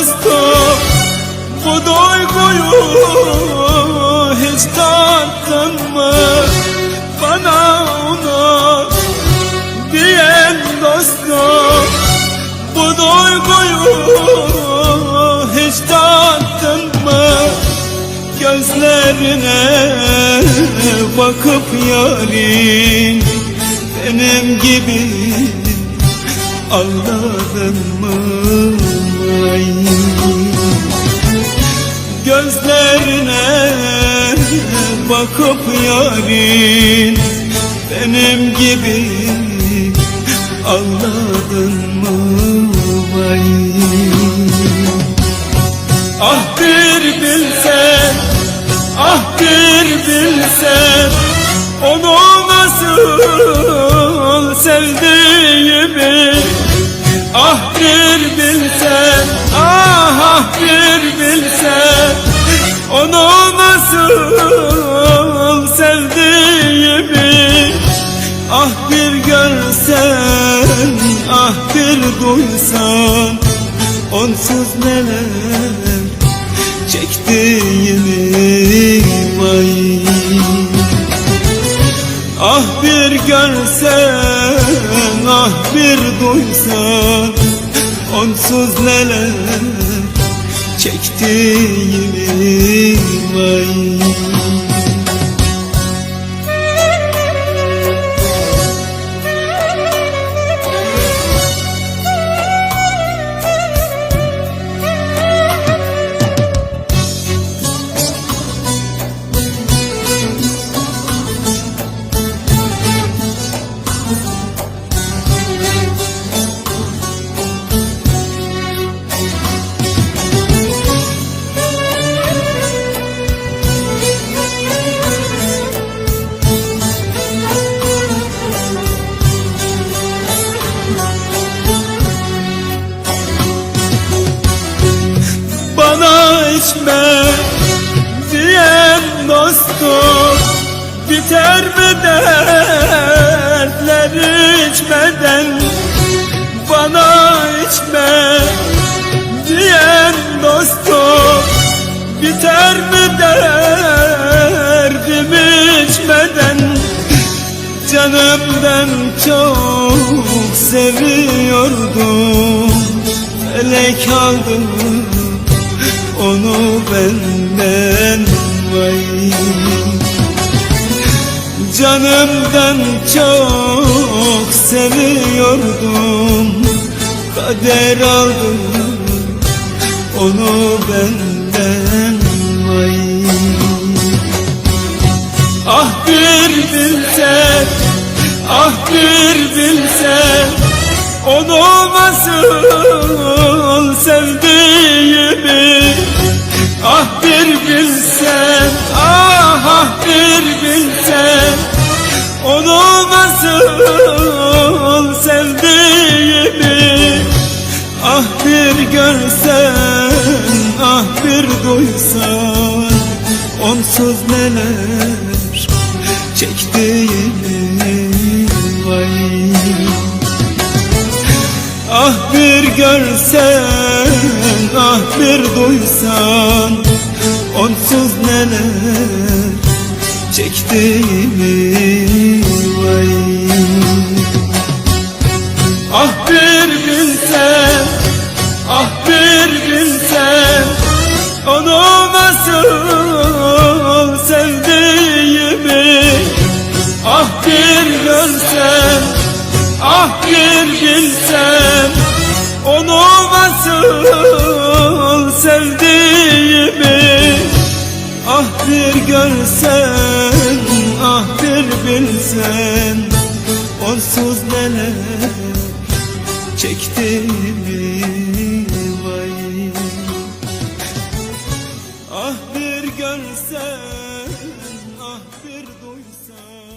dostum Bu duyguyu hiç tattın mı? Bana onu diyen dostum Bu duyguyu hiç tattın mı? Gözlerine bakıp yarim Benim gibi ağladın mı? Gözlerine bakıp yarim Benim gibi ağladın mı? Vay Ah bir bilsen, ah bir bilsen Onu nasıl sevdiğimi Ah bir bilsen, ah ah bir bilsen Onu nasıl sevdiğimi Ah bir görsen, ah bir duysan Onsuz neler çektiğimi vay. Ah bir görsen, ah bir duysan Onsuz neler çektiğimi vay Biter mi dertler içmeden? Bana içme diyen dostum. Biter mi derdim içmeden? Canımdan çok seviyordum. Felek aldı onu benden vay Canımdan çok seviyordum. Kader aldı onu benden vay Ah bir bilsen, ah bir bilsen Onu nasıl sevdiğimi? Ah görsen, ah bir duysan Onsuz neler çektiğimi vay. Ah bir görsen, ah bir duysan Onsuz neler çektiğimi nasıl sevdiğimi? Ah bir görsen, ah bir bilsen Onu nasıl sevdiğimi? Ah bir görsen, ah bir bilsen Onsuz neler çektiğimi görsen ah bir duysan.